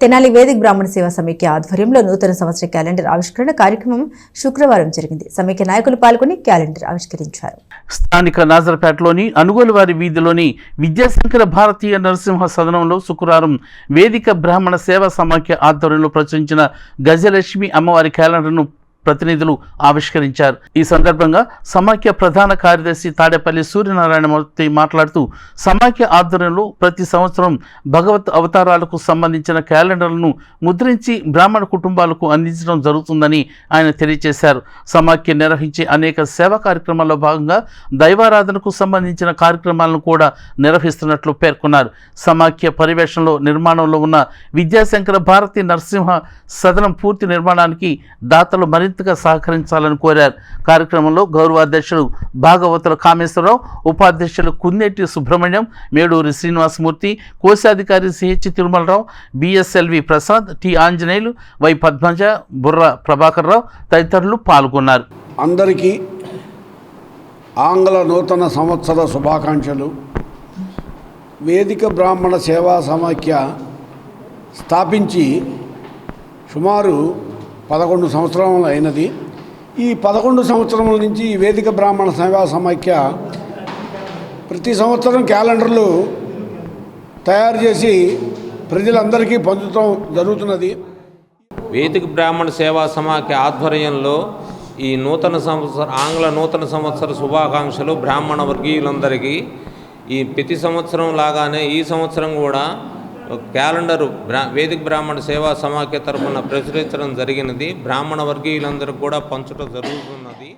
తెనాలి వేదిక బ్రాహ్మణ సేవా సమైక్య ఆధ్వర్యంలో నూతన సంవత్సర క్యాలెండర్ ఆవిష్కరణ కార్యక్రమం శుక్రవారం జరిగింది. సమైక్య నాయకులు పాల్గొని క్యాలెండర్ ఆవిష్కరించారు. స్థానిక నాజర్పేటలోని అనుగోలు వారి వీధిలోని విద్యాశంకర భారతీయ నరసింహ సదనంలో శుక్రవారం వేదిక బ్రాహ్మణ సేవా సమాఖ్య ఆధ్వర్యంలో ప్రచురించిన గజలక్ష్మి అమ్మవారి క్యాలెండర్ను ప్రతినిధులు ఆవిష్కరించారు. ఈ సందర్భంగా సమాఖ్య ప్రధాన కార్యదర్శి తాడేపల్లి సూర్యనారాయణమూర్తి మాట్లాడుతూ సమాఖ్య ఆధ్వర్యంలో ప్రతి సంవత్సరం భగవత్ అవతారాలకు సంబంధించిన క్యాలెండర్లను ముద్రించి బ్రాహ్మణ కుటుంబాలకు అందించడం జరుగుతుందని ఆయన తెలియజేశారు. సమాఖ్య నిర్వహించే అనేక సేవా కార్యక్రమాల్లో భాగంగా దైవారాధనకు సంబంధించిన కార్యక్రమాలను కూడా నిర్వహిస్తున్నట్లు పేర్కొన్నారు. సమాఖ్య పర్యవేక్షణలో నిర్మాణంలో ఉన్న విద్యాశంకర భారతి నరసింహ సదనం పూర్తి నిర్మాణానికి దాతలు మరింత ఆసక్తిగా సహకరించాలని కోరారు. కార్యక్రమంలో గౌరవాధ్యక్షులు భాగవతుల కామేశ్వరరావు ఉపాధ్యక్షులు కుందేటి సుబ్రహ్మణ్యం మేడూరి శ్రీనివాసమూర్తి కోశాధికారి C H Tirumalarao B S L V Prasad T Anjaneyulu Y Padmaja Burra Prabhakar Rao తదితరులు పాల్గొన్నారు. అందరికీ ఆంగ్ల నూతన సంవత్సర శుభాకాంక్షలు. వేదిక బ్రాహ్మణ సేవా సమాఖ్య స్థాపించి సుమారు పదకొండు సంవత్సరములు అయినది. ఈ పదకొండు సంవత్సరముల నుంచి ఈ వేదిక బ్రాహ్మణ సేవా సమాఖ్య ప్రతి సంవత్సరం క్యాలెండర్లు తయారు చేసి ప్రజలందరికీ పంచడం జరుగుతున్నది. వేదిక బ్రాహ్మణ సేవా సమాఖ్య ఆధ్వర్యంలో ఈ నూతన సంవత్సర ఆంగ్ల నూతన సంవత్సర శుభాకాంక్షలు బ్రాహ్మణ వర్గీయులందరికీ. ఈ ప్రతి సంవత్సరం లాగానే ఈ సంవత్సరం కూడా క్యాలెండరు బ్రా వేదిక బ్రాహ్మణ సేవా సమాఖ్య తరఫున ప్రచురించడం జరిగినది. బ్రాహ్మణ వర్గీయులందరూ కూడా పంచడం జరుగుతున్నది.